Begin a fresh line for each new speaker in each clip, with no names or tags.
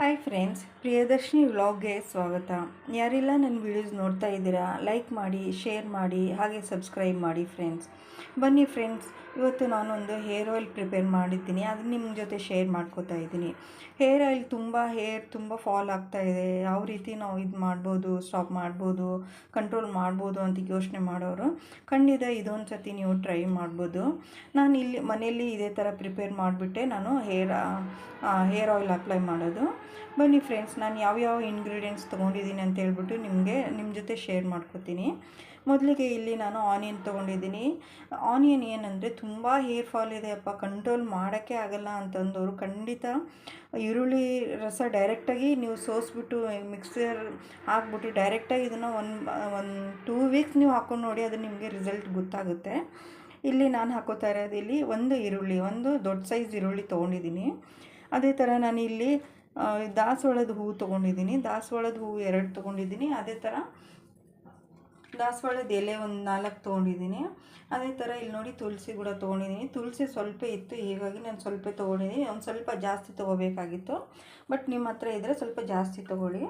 Hi friends Priyadarshini ವ್ಲಾಗ್ಗೆ ಸ್ವಾಗತ. ಯಾರೆಲ್ಲ ನನ್ನ ವಿಡಿಯೋಸ್ ನೋಡ್ತಾ ಇದ್ದೀರಾ ಲೈಕ್ ಮಾಡಿ ಶೇರ್ ಮಾಡಿ, ಹಾಗೆ ಸಬ್ಸ್ಕ್ರೈಬ್ ಮಾಡಿ ಫ್ರೆಂಡ್ಸ್ ಬನ್ನಿ ಫ್ರೆಂಡ್ಸ್ ಇವತ್ತು ನಾನೊಂದು ಹೇರ್ ಆಯಿಲ್ ಪ್ರಿಪೇರ್ ಮಾಡಿದ್ದೀನಿ. ಅದನ್ನ ನಿಮ್ಮ ಜೊತೆ ಶೇರ್ ಮಾಡ್ಕೋತಾ ಇದ್ದೀನಿ. ಹೇರ್ ಆಯಿಲ್ ತುಂಬ ಹೇರ್ ತುಂಬ ಫಾಲ್ ಆಗ್ತಾ ಇದೆ. ಯಾವ ರೀತಿ ನಾವು ಇದು ಮಾಡ್ಬೋದು ಸ್ಟಾಪ್ ಮಾಡ್ಬೋದು ಕಂಟ್ರೋಲ್ ಮಾಡ್ಬೋದು ಅಂತ ಯೋಚನೆ ಮಾಡೋರು, ಖಂಡಿತ ಇದೊಂದು ಸತಿ ನೀವು ಟ್ರೈ ಮಾಡ್ಬೋದು. ನಾನು ಇಲ್ಲಿ ಮನೆಯಲ್ಲಿ ಇದೇ ಥರ ಪ್ರಿಪೇರ್ ಮಾಡಿಬಿಟ್ಟೆ. ನಾನು ಹೇರ್ ಹೇರ್ ಆಯಿಲ್ ಅಪ್ಲೈ ಮಾಡೋದು. ಬನ್ನಿ ಫ್ರೆಂಡ್ಸ್ ನಾನು ಯಾವ್ಯಾವ ಇಂಗ್ರೀಡಿಯೆಂಟ್ಸ್ ತೊಗೊಂಡಿದ್ದೀನಿ ಅಂತ ಹೇಳ್ಬಿಟ್ಟು ನಿಮಗೆ ನಿಮ್ಮ ಜೊತೆ ಶೇರ್ ಮಾಡ್ಕೋತೀನಿ. ಮೊದಲಿಗೆ ಇಲ್ಲಿ ನಾನು ಆನಿಯನ್ ತೊಗೊಂಡಿದ್ದೀನಿ. ಆನಿಯನ್ ಏನಂದರೆ ತುಂಬ ಹೇರ್ ಫಾಲ್ ಇದೆ ಅಪ್ಪ ಕಂಟ್ರೋಲ್ ಮಾಡೋಕ್ಕೆ ಆಗಲ್ಲ ಅಂತಂದವರು ಖಂಡಿತ ಈರುಳ್ಳಿ ರಸ ಡೈರೆಕ್ಟಾಗಿ ನೀವು ಸೋಸ್ಬಿಟ್ಟು ಮಿಕ್ಸರ್ ಹಾಕ್ಬಿಟ್ಟು ಡೈರೆಕ್ಟಾಗಿ ಇದನ್ನು ಒನ್ ಒಂದು ಟೂ ವೀಕ್ಸ್ ನೀವು ಹಾಕ್ಕೊಂಡು ನೋಡಿ ಅದು ನಿಮಗೆ ರಿಸಲ್ಟ್ ಗೊತ್ತಾಗುತ್ತೆ. ಇಲ್ಲಿ ನಾನು ಹಾಕೋತಾ ಇರೋದು ಇಲ್ಲಿ ಒಂದು ಈರುಳ್ಳಿ, ಒಂದು ದೊಡ್ಡ ಸೈಜ್ ಈರುಳ್ಳಿ ತೊಗೊಂಡಿದ್ದೀನಿ. ಅದೇ ಥರ ನಾನು ಇಲ್ಲಿ ದಾಸವಾಳದ ಹೂವು ತೊಗೊಂಡಿದ್ದೀನಿ. ದಾಸವಾಳದ ಹೂವು ಎರಡು ತೊಗೊಂಡಿದ್ದೀನಿ. ಅದೇ ಥರ ದಾಸವಾಳದ ಎಲೆ ಒಂದು ನಾಲ್ಕು ತೊಗೊಂಡಿದ್ದೀನಿ. ಅದೇ ಥರ ಇಲ್ಲಿ ನೋಡಿ ತುಳಸಿ ಕೂಡ ತೊಗೊಂಡಿದ್ದೀನಿ. ತುಳಸಿ ಸ್ವಲ್ಪ ಇತ್ತು, ಹೀಗಾಗಿ ನಾನು ಸ್ವಲ್ಪ ತೊಗೊಂಡಿದ್ದೀನಿ. ಒಂದು ಸ್ವಲ್ಪ ಜಾಸ್ತಿ ತೊಗೋಬೇಕಾಗಿತ್ತು. ಬಟ್ ನಿಮ್ಮ ಹತ್ರ ಇದ್ದರೆ ಸ್ವಲ್ಪ ಜಾಸ್ತಿ ತೊಗೊಳ್ಳಿ.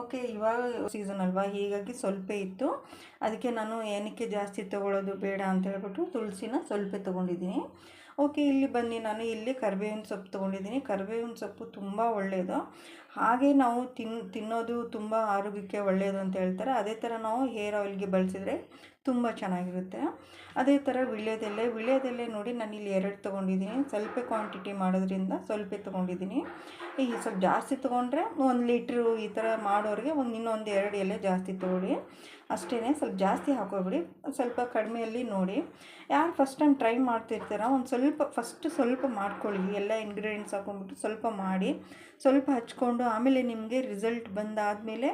ಓಕೆ ಇವಾಗ ಸೀಸನ್ ಅಲ್ವಾ? ಹೀಗಾಗಿ ಸ್ವಲ್ಪ ಇತ್ತು. ಅದಕ್ಕೆ ನಾನು ಏನಕ್ಕೆ ಜಾಸ್ತಿ ತೊಗೊಳ್ಳೋದು ಬೇಡ ಅಂತ ಹೇಳ್ಬಿಟ್ಟು ತುಳಸಿನ ಸ್ವಲ್ಪ ತೊಗೊಂಡಿದ್ದೀನಿ. ಓಕೆ, ಇಲ್ಲಿ ಬನ್ನಿ. ನಾನು ಇಲ್ಲಿ ಕರಿಬೇವಿನ ಸೊಪ್ಪು ತೊಗೊಂಡಿದ್ದೀನಿ. ಕರಿಬೇವಿನ ಸೊಪ್ಪು ತುಂಬ ಒಳ್ಳೆಯದು ಹಾಗೆ ನಾವು ತಿನ್, ತಿನ್ನೋದು ತುಂಬ ಆರೋಗ್ಯಕ್ಕೆ ಒಳ್ಳೆಯದು ಅಂತ ಹೇಳ್ತಾರೆ. ಅದೇ ಥರ ನಾವು ಹೇರ್ ಆಯಿಲ್ಗೆ ಬಳಸಿದರೆ ತುಂಬ ಚೆನ್ನಾಗಿರುತ್ತೆ. ಅದೇ ಥರ ವಿಳ್ಯದೆಲೆ ವಿಳ್ಯದೆಲೆ ನೋಡಿ ನಾನು ಇಲ್ಲಿ ಎರಡು ತೊಗೊಂಡಿದ್ದೀನಿ. ಸ್ವಲ್ಪ ಕ್ವಾಂಟಿಟಿ ಮಾಡೋದ್ರಿಂದ ಸ್ವಲ್ಪ ತೊಗೊಂಡಿದ್ದೀನಿ. ಈಗ ಸ್ವಲ್ಪ ಜಾಸ್ತಿ ತೊಗೊಂಡ್ರೆ ಒಂದು ಲೀಟ್ರು ಈ ಥರ ಮಾಡೋರಿಗೆ ಒಂದು ಇನ್ನೊಂದು ಎರಡು ಎಲೆ ಜಾಸ್ತಿ ತೊಗೊಳ್ಳಿ. ಅಷ್ಟೇ ಸ್ವಲ್ಪ ಜಾಸ್ತಿ ಹಾಕೋಬಿಡಿ ಸ್ವಲ್ಪ ಕಡಿಮೆಯಲ್ಲಿ ನೋಡಿ. ಯಾರು ಫಸ್ಟ್ ಟೈಮ್ ಟ್ರೈ ಮಾಡ್ತಿರ್ತೀರ, ಒಂದು ಸ್ವಲ್ಪ ಫಸ್ಟ್ ಸ್ವಲ್ಪ ಮಾಡ್ಕೊಳ್ಳಿ. ಎಲ್ಲ ಇಂಗ್ರೀಡಿಯೆಂಟ್ಸ್ ಹಾಕೊಂಡ್ಬಿಟ್ಟು ಸ್ವಲ್ಪ ಮಾಡಿ, ಸ್ವಲ್ಪ ಹಚ್ಕೊಂಡು ಆಮೇಲೆ ನಿಮಗೆ ರಿಸಲ್ಟ್ ಬಂದಾದಮೇಲೆ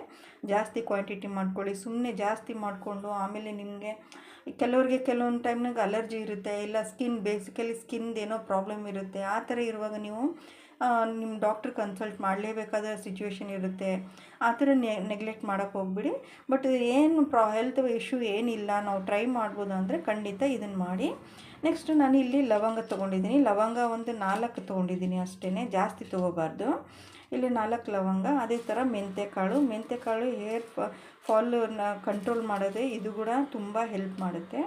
ಜಾಸ್ತಿ ಕ್ವಾಂಟಿಟಿ ಮಾಡ್ಕೊಳ್ಳಿ. ಸುಮ್ಮನೆ ಜಾಸ್ತಿ ಮಾಡಿಕೊಂಡು ಆಮೇಲೆ ನಿಮಗೆ ಕೆಲವ್ರಿಗೆ ಕೆಲವೊಂದು ಟೈಮ್ನಾಗ ಅಲರ್ಜಿ ಇರುತ್ತೆ, ಇಲ್ಲ ಸ್ಕಿನ್ ಬೇಸಿಕಲಿ ಸ್ಕಿನ್ದು ಏನೋ ಪ್ರಾಬ್ಲಮ್ ಇರುತ್ತೆ, ಆ ಥರ ಇರುವಾಗ ನೀವು ನಿಮ್ಮ ಡಾಕ್ಟ್ರ್ ಕನ್ಸಲ್ಟ್ ಮಾಡಲೇಬೇಕಾದ ಸಿಚುವೇಶನ್ ಇರುತ್ತೆ. ಆ ಥರ ನೆಗ್ಲೆಕ್ಟ್ ಮಾಡೋಕ್ಕೆ ಹೋಗ್ಬಿಡಿ. ಬಟ್ ಏನು ಪ್ರಾ ಹೆಲ್ತ್ ಇಶ್ಯೂ ಏನಿಲ್ಲ, ನಾವು ಟ್ರೈ ಮಾಡ್ಬೋದು ಅಂದರೆ ಖಂಡಿತ ಇದನ್ನು ಮಾಡಿ. ನೆಕ್ಸ್ಟ್ ನಾನು ಇಲ್ಲಿ ಲವಂಗ ತೊಗೊಂಡಿದ್ದೀನಿ. ಲವಂಗ ಒಂದು ನಾಲ್ಕು ತೊಗೊಂಡಿದ್ದೀನಿ ಅಷ್ಟೇ ಜಾಸ್ತಿ ತೊಗೋಬಾರ್ದು. ಇಲ್ಲಿ ನಾಲ್ಕು ಲವಂಗ, ಅದೇ ಥರ ಮೆಂತ್ಯಕಾಳು ಮೆಂತ್ಯಕಾಳು ಹೇರ್ ಫಾಲನ್ನ ಕಂಟ್ರೋಲ್ ಮಾಡೋದೇ ಇದು ಕೂಡ ತುಂಬ ಹೆಲ್ಪ್ ಮಾಡುತ್ತೆ.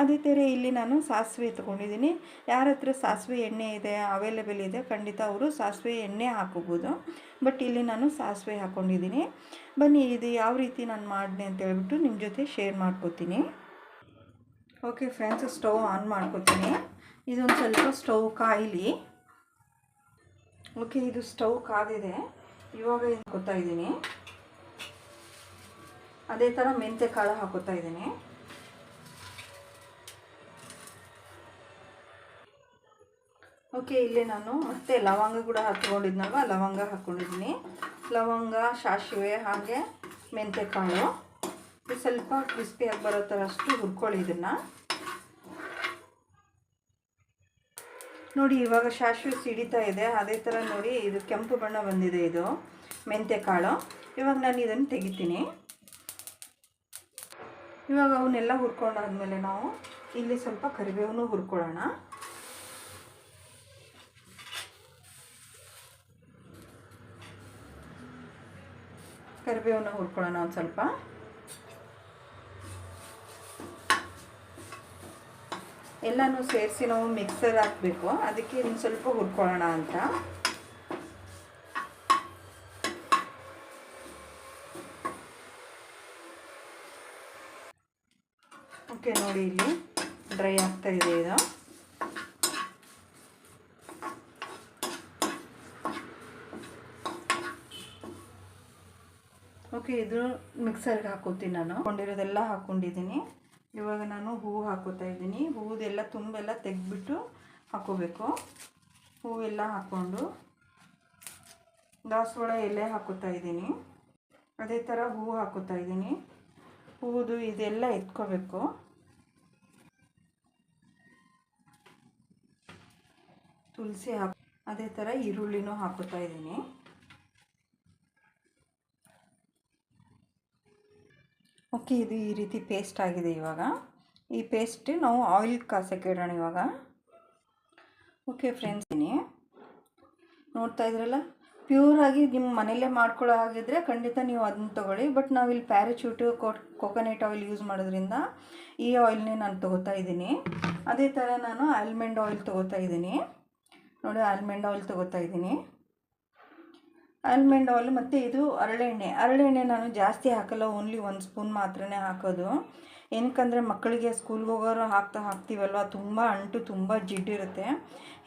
ಅದೇ ಥರ ಇಲ್ಲಿ ನಾನು ಸಾಸಿವೆ ತೊಗೊಂಡಿದ್ದೀನಿ. ಯಾರ ಹತ್ರ ಸಾಸಿವೆ ಎಣ್ಣೆ ಇದೆ ಅವೈಲೇಬಲ್ ಇದೆ, ಖಂಡಿತ ಅವರು ಸಾಸಿವೆ ಎಣ್ಣೆ ಹಾಕೋಬೋದು. ಬಟ್ ಇಲ್ಲಿ ನಾನು ಸಾಸಿವೆ ಹಾಕ್ಕೊಂಡಿದ್ದೀನಿ ಬನ್ನಿ, ಇದು ಯಾವ ರೀತಿ ನಾನು ಮಾಡಿದೆ ಅಂತ ಹೇಳ್ಬಿಟ್ಟು ನಿಮ್ಮ ಜೊತೆ ಶೇರ್ ಮಾಡ್ಕೋತೀನಿ. ಓಕೆ ಫ್ರೆಂಡ್ಸ್ ಸ್ಟವ್ ಆನ್ ಮಾಡ್ಕೋತೀನಿ. ಇದೊಂದು ಸ್ವಲ್ಪ ಸ್ಟವ್ ಕಾಯಿಲಿ. ಓಕೆ ಇದು ಸ್ಟವ್ ಕಾದಿದೆ. ಇವಾಗ ಏನು ಇದ್ದೀನಿ. ಅದೇ ಥರ ಮೆಂತ್ಯ ಕಾಳು ಹಾಕೋತಾ ಇದ್ದೀನಿ. ಓಕೆ, ಇಲ್ಲಿ ನಾನು ಮತ್ತೆ ಲವಂಗ ಕೂಡ ಹಾಕ್ಕೊಂಡಿದ್ನಲ್ವ? ಲವಂಗ ಹಾಕ್ಕೊಂಡಿದ್ದೀನಿ. ಲವಂಗ, ಸಾಸಿವೆ, ಹಾಗೆ ಮೆಂತ್ಯ ಕಾಳು ಇದು ಸ್ವಲ್ಪ ಕ್ರಿಸ್ಪಿಯಾಗಿ ಬರೋ ಥರ ಅಷ್ಟು ಹುರ್ಕೊಳ್ಳಿ ಇದನ್ನು. ನೋಡಿ, ಇವಾಗ ಸಾಸಿವೆ ಸಿಡಿತಾ ಇದೆ. ಅದೇ ಥರ ನೋಡಿ, ಇದು ಕೆಂಪು ಬಣ್ಣ ಬಂದಿದೆ ಇದು ಮೆಂತ್ಯ ಕಾಳು ಇವಾಗ ನಾನು ಇದನ್ನು ತೆಗಿತೀನಿ. ಇವಾಗ ಅವನ್ನೆಲ್ಲ ಹುರ್ಕೊಂಡಾದ್ಮೇಲೆ ನಾವು ಇಲ್ಲಿ ಸ್ವಲ್ಪ ಕರಿಬೇವನ್ನು ಹುರ್ಕೊಳ್ಳೋಣ. ಕರಿಬೇವನ್ನ ಹುರ್ಕೊಳ್ಳೋಣ ಒಂದು ಸ್ವಲ್ಪ. ಎಲ್ಲನೂ ಸೇರಿಸಿ ನಾವು ಮಿಕ್ಸರ್ ಹಾಕಬೇಕು. ಅದಕ್ಕೆ ಇನ್ನು ಸ್ವಲ್ಪ ಹುರ್ಕೊಳ್ಳೋಣ ಅಂತ ಓಕೆ ನೋಡಿ ಇಲ್ಲಿ ಡ್ರೈ ಆಗ್ತಾ ಇದೆ ಇದು. ಓಕೆ ಇದು ಮಿಕ್ಸರ್ಗೆ ಹಾಕೋತೀನಿ ನಾನು. ಹಾಕೊಂಡಿರೋದೆಲ್ಲ ಹಾಕೊಂಡಿದ್ದೀನಿ. ಇವಾಗ ನಾನು ಹೂವು ಹಾಕೋತಾ ಇದ್ದೀನಿ. ಹೂವುದೆಲ್ಲ ತುಂಬೆಲ್ಲ ತೆಗೆದ್ಬಿಟ್ಟು ಹಾಕೋಬೇಕು. ಹೂವೆಲ್ಲ ಹಾಕ್ಕೊಂಡು ದಾಸವಾಳ ಎಲೆ ಹಾಕೋತಾ ಇದ್ದೀನಿ. ಅದೇ ಥರ ಹೂವು ಹಾಕೋತಾ ಇದ್ದೀನಿ. ಹೂವುದು ಇದೆಲ್ಲ ಎತ್ಕೋಬೇಕು. ತುಳಸಿ ಹಾಕಿ ಅದೇ ಥರ ಈರುಳ್ಳಿನೂ ಹಾಕೋತಾ ಇದ್ದೀನಿ. ಓಕೆ, ಇದು ಈ ರೀತಿ ಪೇಸ್ಟ್ ಆಗಿದೆ ಇವಾಗ. ಈ ಪೇಸ್ಟ್ ನಾವು ಆಯಿಲ್ ಕಾಸಕ್ಕೆ ಇಡೋಣ ಇವಾಗ. ಓಕೆ ಫ್ರೆಂಡ್ಸ್ ನೋಡ್ತಾ ಇದ್ರಲ್ಲ? ಪ್ಯೂರಾಗಿ ನಿಮ್ಮ ಮನೆಯಲ್ಲೇ ಮಾಡ್ಕೊಳ್ಳೋ ಹಾಗಿದ್ರೆ ಖಂಡಿತ ನೀವು ಅದನ್ನ ತೊಗೊಳ್ಳಿ. ಬಟ್ ನಾವಿಲ್ಲಿ ಪ್ಯಾರಚೂಟು ಕೊಕೊನೆಟ್ ಆಯಿಲ್ ಯೂಸ್ ಮಾಡೋದ್ರಿಂದ ಈ ಆಯಿಲ್ನೇ ನಾನು ತೊಗೋತಾ ಇದ್ದೀನಿ. ಅದೇ ಥರ ನಾನು ಆಲ್ಮಂಡ್ ಆಯಿಲ್ ತೊಗೋತಾ ಇದ್ದೀನಿ. ನೋಡಿ ಆಲ್ಮೆಂಡ್ ಆಯಿಲ್ ತೊಗೋತಾ ಇದ್ದೀನಿ. ಆಲ್ಮೆಂಡ್ ಆಯಿಲ್ ಮತ್ತು ಇದು ಹರಳೆಣ್ಣೆ ಹರಳೆಣ್ಣೆ ನಾನು ಜಾಸ್ತಿ ಹಾಕಲ್ಲ ಓನ್ಲಿ ಒಂದು ಸ್ಪೂನ್ ಮಾತ್ರನೇ ಹಾಕೋದು. ಏನಕ್ಕಂದರೆ ಮಕ್ಕಳಿಗೆ ಸ್ಕೂಲ್ಗೆ ಹೋಗೋರು ಹಾಕ್ತಾ ಹಾಕ್ತೀವಲ್ವ, ತುಂಬ ಅಂಟು, ತುಂಬ ಜಿಡ್ಡಿರುತ್ತೆ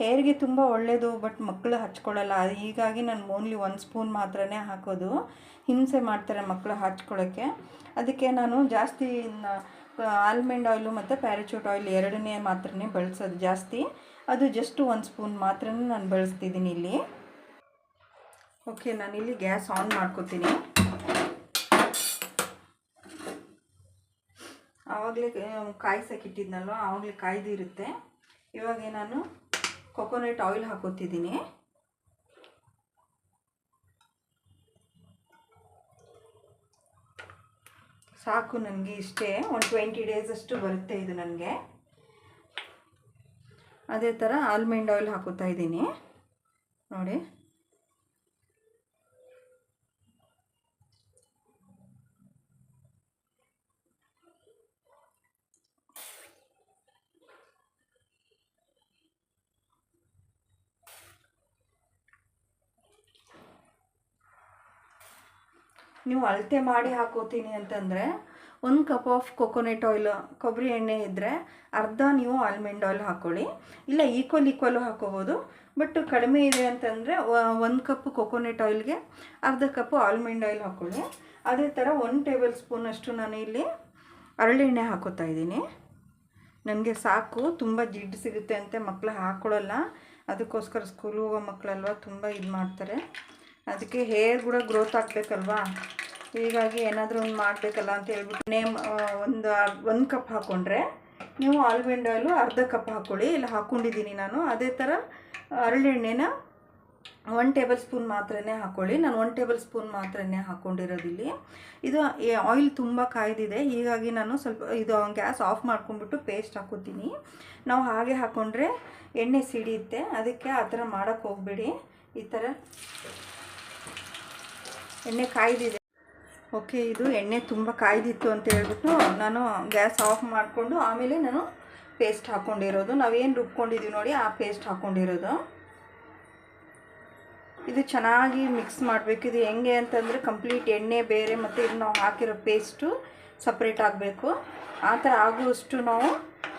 ಹೇರ್ಗೆ ತುಂಬ ಒಳ್ಳೆಯದು ಬಟ್ ಮಕ್ಕಳು ಹಚ್ಕೊಳ್ಳಲ್ಲ. ಹೀಗಾಗಿ ನಾನು ಓನ್ಲಿ ಒಂದು ಸ್ಪೂನ್ ಮಾತ್ರನೇ ಹಾಕೋದು. ಹಿಂಸೆ ಮಾಡ್ತಾರೆ ಮಕ್ಕಳು ಹಚ್ಕೊಳ್ಳೋಕ್ಕೆ ಅದಕ್ಕೆ ನಾನು ಜಾಸ್ತಿ ಆಲ್ಮೆಂಡ್ ಆಯಿಲು ಮತ್ತು ಪ್ಯಾರಚೂಟ್ ಆಯಿಲ್ ಎರಡನೇ ಮಾತ್ರನೇ ಬಳಸೋದು ಜಾಸ್ತಿ. ಅದು ಜಸ್ಟ್ ಒಂದು ಸ್ಪೂನ್ ಮಾತ್ರ ನಾನು ಬಳಸ್ತಿದ್ದೀನಿ ಇಲ್ಲಿ. ಓಕೆ ನಾನಿಲ್ಲಿ ಗ್ಯಾಸ್ ಆನ್ ಮಾಡ್ಕೋತೀನಿ. ಆವಾಗಲೇ ಕಾಯಿಸಕ್ಕಿಟ್ಟಿದ್ನಲ್ವ ಆವಾಗಲೇ ಕಾಯ್ದಿರುತ್ತೆ ಇವಾಗ ನಾನು ಕೊಕೊನಟ್ ಆಯಿಲ್ ಹಾಕೋತಿದ್ದೀನಿ ಸಾಕು ನನಗೆ ಇಷ್ಟೇ. ಒಂದು ಟ್ವೆಂಟಿ ಡೇಸ್ ಅಷ್ಟು ಬರುತ್ತೆ ಇದು ನನಗೆ. ಅದೇ ಥರ ಆಲ್ಮಂಡ್ ಆಯಿಲ್ ಹಾಕೋತಾ ಇದ್ದೀನಿ. ನೋಡಿ. ನೀವು ಅಳತೆ ಮಾಡಿ ಹಾಕೋತೀನಿ ಅಂತಂದರೆ ಒಂದು ಕಪ್ ಆಫ್ ಕೊಕೊನೆಟ್ ಆಯಿಲ್, ಕೊಬ್ಬರಿ ಎಣ್ಣೆ ಇದ್ದರೆ ಅರ್ಧ ನೀವು ಆಲ್ಮಂಡ್ ಆಯಿಲ್ ಹಾಕ್ಕೊಳ್ಳಿ ಇಲ್ಲ, ಈಕ್ವಲ್ ಈಕ್ವಲ್ಲು ಹಾಕೋಬೋದು. ಬಟ್ ಕಡಿಮೆ ಇದೆ ಅಂತಂದರೆ ಒಂದು ಕಪ್ ಕೊಕೊನೆಟ್ ಆಯಿಲ್ಗೆ ಅರ್ಧ ಕಪ್ ಆಲ್ಮಂಡ್ ಆಯಿಲ್ ಹಾಕ್ಕೊಳ್ಳಿ ಅದೇ ಥರ ಒಂದು ಟೇಬಲ್ ಸ್ಪೂನಷ್ಟು ನಾನು ಇಲ್ಲಿ ಹರಳೆಣ್ಣೆ ಹಾಕೋತಾ ಇದ್ದೀನಿ. ನನಗೆ ಸಾಕು, ತುಂಬ ಜಿಡ್ಡು ಸಿಗುತ್ತೆ ಅಂತ ಮಕ್ಕಳು ಹಾಕ್ಕೊಳ್ಳಲ್ಲ ಅದಕ್ಕೋಸ್ಕರ ಸ್ಕೂಲ್ ಹೋಗೋ ಮಕ್ಕಳಲ್ವ ತುಂಬ ಇದು ಮಾಡ್ತಾರೆ. ಅದಕ್ಕೆ ಹೇರ್ ಕೂಡ ಗ್ರೋತ್ ಆಗಬೇಕಲ್ವಾ? ಹೀಗಾಗಿ ಏನಾದರೂ ಒಂದು ಮಾಡಬೇಕಲ್ಲ ಅಂತ ಹೇಳ್ಬಿಟ್ಟು ನೇಮ್ ಒಂದು ಒಂದು ಕಪ್ ಹಾಕ್ಕೊಂಡ್ರೆ ನೀವು ಆಲ್ಮಂಡ್ ಆಯಿಲು ಅರ್ಧ ಕಪ್ ಹಾಕ್ಕೊಳ್ಳಿ ಇಲ್ಲ ಹಾಕ್ಕೊಂಡಿದ್ದೀನಿ ನಾನು. ಅದೇ ಥರ ಹರಳೆಣ್ಣೆನ ಒನ್ ಟೇಬಲ್ ಸ್ಪೂನ್ ಮಾತ್ರನೇ ಹಾಕ್ಕೊಳ್ಳಿ ನಾನು ಒನ್ ಟೇಬಲ್ ಸ್ಪೂನ್ ಮಾತ್ರನೇ ಹಾಕ್ಕೊಂಡಿರೋದಿಲ್ಲಿ ಇದು ಆಯಿಲ್ ತುಂಬ ಕಾಯ್ದಿದೆ. ಹೀಗಾಗಿ ನಾನು ಸ್ವಲ್ಪ ಇದು ಗ್ಯಾಸ್ ಆಫ್ ಮಾಡ್ಕೊಂಡ್ಬಿಟ್ಟು ಪೇಸ್ಟ್ ಹಾಕೋತೀನಿ. ನಾವು ಹಾಗೆ ಹಾಕ್ಕೊಂಡ್ರೆ ಎಣ್ಣೆ ಸಿಡಿಯುತ್ತೆ. ಅದಕ್ಕೆ ಆ ಥರ ಮಾಡೋಕ್ಕೆ ಹೋಗಬೇಡಿ. ಈ ಥರ ಎಣ್ಣೆ ಕಾಯ್ದಿದೆ. ಓಕೆ, ಇದು ಎಣ್ಣೆ ತುಂಬ ಕಾಯ್ದಿತ್ತು ಅಂತ ಹೇಳ್ಬಿಟ್ಟು ನಾನು ಗ್ಯಾಸ್ ಆಫ್ ಮಾಡಿಕೊಂಡು ಆಮೇಲೆ ನಾನು ಪೇಸ್ಟ್ ಹಾಕ್ಕೊಂಡಿರೋದು ನಾವೇನು ರುಬ್ಕೊಂಡಿದ್ದೀವಿ ನೋಡಿ, ಆ ಪೇಸ್ಟ್ ಹಾಕ್ಕೊಂಡಿರೋದು ಇದು ಚೆನ್ನಾಗಿ ಮಿಕ್ಸ್ ಮಾಡಬೇಕು. ಇದು ಹೆಂಗೆ ಅಂತಂದರೆ ಕಂಪ್ಲೀಟ್ ಎಣ್ಣೆ ಬೇರೆ ಮತ್ತು ಇದು ನಾವು ಹಾಕಿರೋ ಪೇಸ್ಟು ಸಪ್ರೇಟ್ ಆಗಬೇಕು. ಆ ಥರ ಆಗುವಷ್ಟು ನಾವು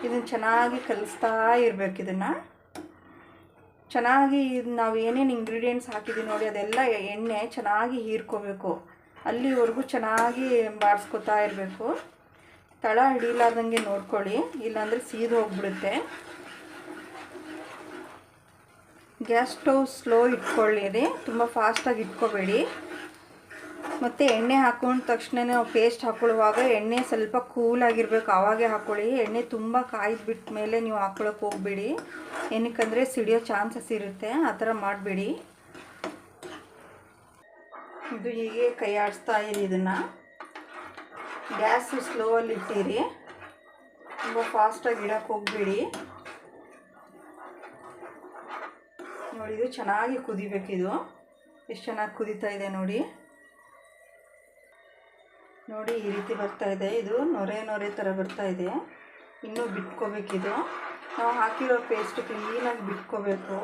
ಇದನ್ನು ಚೆನ್ನಾಗಿ ಕಲಿಸ್ತಾ ಇರಬೇಕು ಇದನ್ನು. ಚೆನ್ನಾಗಿ ಇದು ನಾವು ಏನೇನು ಇಂಗ್ರೀಡಿಯೆಂಟ್ಸ್ ಹಾಕಿದ್ದೀವಿ ನೋಡಿ, ಅದೆಲ್ಲ ಎಣ್ಣೆ ಚೆನ್ನಾಗಿ ಹೀರ್ಕೋಬೇಕು. ಅಲ್ಲಿವರೆಗೂ ಚೆನ್ನಾಗಿ ಬಾಡಿಸ್ಕೊತಾ ಇರಬೇಕು. ತಳ ಹಿಡಿಲಾರ್ದಂಗೆ ನೋಡ್ಕೊಳ್ಳಿ, ಇಲ್ಲಾಂದರೆ ಸೀದು ಹೋಗ್ಬಿಡುತ್ತೆ. ಗ್ಯಾಸ್ ಸ್ಟವ್ ಸ್ಲೋ ಇಟ್ಕೊಳ್ಳಿರಿ ತುಂಬ ಫಾಸ್ಟಾಗಿ ಇಟ್ಕೋಬೇಡಿ. ಮತ್ತು ಎಣ್ಣೆ ಹಾಕೊಂಡ ತಕ್ಷಣ ನಾವು ಪೇಸ್ಟ್ ಹಾಕೊಳ್ಳುವಾಗ ಎಣ್ಣೆ ಸ್ವಲ್ಪ ಕೂಲಾಗಿರ್ಬೇಕು, ಆವಾಗೇ ಹಾಕ್ಕೊಳ್ಳಿ ಎಣ್ಣೆ ತುಂಬ ಕಾಯ್ದು ಮೇಲೆ ನೀವು ಹಾಕ್ಕೊಳಕ್ಕೆ ಹೋಗ್ಬೇಡಿ. ಏನಕ್ಕಂದರೆ ಸಿಡಿಯೋ ಚಾನ್ಸಸ್ ಇರುತ್ತೆ, ಆ ಥರ ಮಾಡಬೇಡಿ. ಇದು ಹೀಗೆ ಕೈ ಆಡಿಸ್ತಾ ಇರಿ ಇದನ್ನು. ಗ್ಯಾಸ್ ಸ್ಲೋವಲ್ಲಿ ಇಟ್ಟಿರಿ. ತುಂಬ ಫಾಸ್ಟಾಗಿ ಇಡಕ್ಕೆ ಹೋಗ್ಬೇಡಿ. ನೋಡಿ, ಇದು ಚೆನ್ನಾಗಿ ಕುದಿಬೇಕಿದು. ಎಷ್ಟು ಚೆನ್ನಾಗಿ ಕುದೀತಾ ಇದೆ ನೋಡಿ. ನೋಡಿ, ಈ ರೀತಿ ಬರ್ತಾ ಇದೆ. ಇದು ನೊರೆ ನೊರೆ ಥರ ಬರ್ತಾ ಇದೆ. ಇನ್ನೂ ಬಿಟ್ಕೋಬೇಕಿದು. ನಾವು ಹಾಕಿರೋ ಪೇಸ್ಟ್ ಕ್ಲೀನಾಗಿ ಬಿಟ್ಕೋಬೇಕು.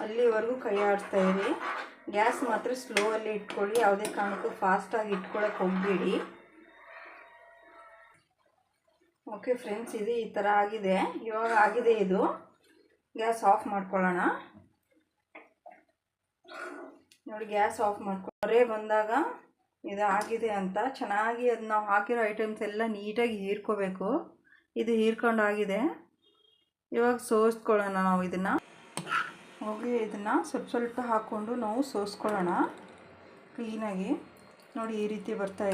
ಅಲ್ಲಿವರೆಗೂ ಕೈ ಆಡಿಸ್ತಾ ಇರಿ. ಗ್ಯಾಸ್ ಮಾತ್ರ ಸ್ಲೋ ಅಲ್ಲಿ ಇಟ್ಕೊಳ್ಳಿ, ಯಾವುದೇ ಕಾರಣಕ್ಕೂ ಫಾಸ್ಟಾಗಿ ಇಟ್ಕೊಳಕ್ಕೆ ಹೋಗಬೇಡಿ. ಓಕೆ ಫ್ರೆಂಡ್ಸ್ ಇದು ಈ ಥರ ಆಗಿದೆ. ಇವಾಗ ಆಗಿದೆ ಇದು. ಗ್ಯಾಸ್ ಆಫ್ ಮಾಡ್ಕೊಳ್ಳೋಣ. ನೋಡಿ, ಗ್ಯಾಸ್ ಆಫ್ ಮಾಡ್ಕೊರೆ ಬಂದಾಗ ಇದು ಆಗಿದೆ ಅಂತ. ಚೆನ್ನಾಗಿ ಅದು ನಾವು ಹಾಕಿರೋ ಐಟಮ್ಸ್ ಎಲ್ಲ ನೀಟಾಗಿ ಹೀರ್ಕೋಬೇಕು. ಇದು ಹೀರ್ಕೊಂಡಾಗಿದೆ ಇವಾಗ ಸೋಸ್ಕೊಳ್ಳೋಣ ನಾವು ಇದನ್ನು. ಹೋಗಿ ಇದನ್ನು ಸ್ವಲ್ಪ ಸ್ವಲ್ಪ ಹಾಕ್ಕೊಂಡು ನಾವು ಸೋಸ್ಕೊಳ್ಳೋಣ. ಕ್ಲೀನಾಗಿ. ನೋಡಿ ಈ ರೀತಿ ಬರ್ತಾ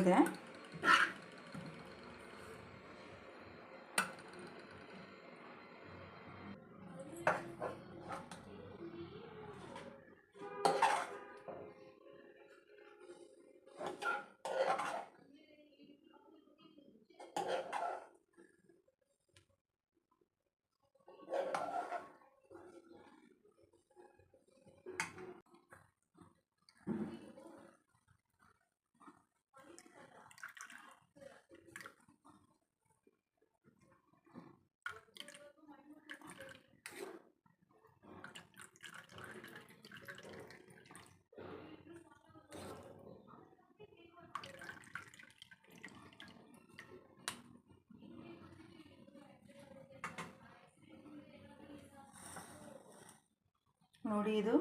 ನೋಡಿ ಇದು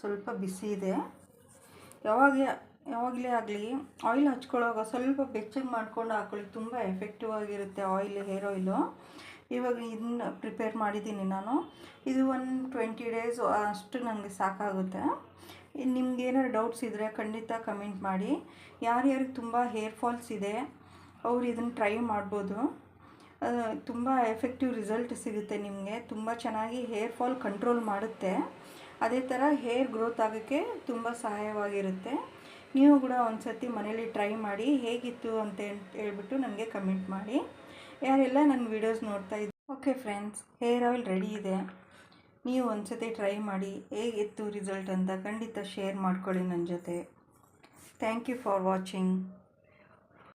ಸ್ವಲ್ಪ ಬಿಸಿ ಇದೆ. ಯಾವಾಗ ಯಾವಾಗಲೇ ಆಗಲಿ ಆಯಿಲ್ ಹಚ್ಕೊಳ್ಳೋವಾಗ ಸ್ವಲ್ಪ ಬೆಚ್ಚಗೆ ಮಾಡ್ಕೊಂಡು ಹಾಕೊಳ್ಳಿ ತುಂಬ ಎಫೆಕ್ಟಿವ್ ಆಗಿರುತ್ತೆ ಆಯಿಲ್ ಹೇರ್ ಆಯಿಲು ಇವಾಗ ಇದನ್ನ ಪ್ರಿಪೇರ್ ಮಾಡಿದ್ದೀನಿ ನಾನು. ಇದು ಒಂದು ಟ್ವೆಂಟಿ ಡೇಸ್ ಅಷ್ಟು ನನಗೆ ಸಾಕಾಗುತ್ತೆ. ನಿಮ್ಗೆ ಏನಾದ್ರು ಡೌಟ್ಸ್ ಇದ್ದರೆ ಖಂಡಿತ ಕಮೆಂಟ್ ಮಾಡಿ. ಯಾರ್ಯಾರಿಗೆ ತುಂಬ ಹೇರ್ ಫಾಲ್ಸ್ ಇದೆ, ಅವ್ರು ಇದನ್ನು ಟ್ರೈ ಮಾಡ್ಬೋದು. ತುಂಬ ಎಫೆಕ್ಟಿವ್ ರಿಸಲ್ಟ್ ಸಿಗುತ್ತೆ ನಿಮಗೆ. ತುಂಬ ಚೆನ್ನಾಗಿ ಹೇರ್ ಫಾಲ್ ಕಂಟ್ರೋಲ್ ಮಾಡುತ್ತೆ. ಅದೇ ಥರ ಹೇರ್ ಗ್ರೋತ್ ಆಗೋಕ್ಕೆ ತುಂಬ ಸಹಾಯವಾಗಿರುತ್ತೆ. ನೀವು ಕೂಡ ಒಂದು ಸರ್ತಿ ಮನೇಲಿ ಟ್ರೈ ಮಾಡಿ, ಹೇಗಿತ್ತು ಅಂತ ಹೇಳ್ಬಿಟ್ಟು ನನಗೆ ಕಮೆಂಟ್ ಮಾಡಿ. ಯಾರೆಲ್ಲ ನನ್ನ ವೀಡಿಯೋಸ್ ನೋಡ್ತಾ ಇದ್ದೆ okay friends, hair oil ready ಇದೆ. ನೀವು ಒಂದು ಸತಿ ಟ್ರೈ ಮಾಡಿ, ಹೇಗಿತ್ತು ರಿಸಲ್ಟ್ ಅಂತ ಖಂಡಿತ ಶೇರ್ ಮಾಡ್ಕೊಳ್ಳಿ ನನ್ನ ಜೊತೆ. Thank you for watching.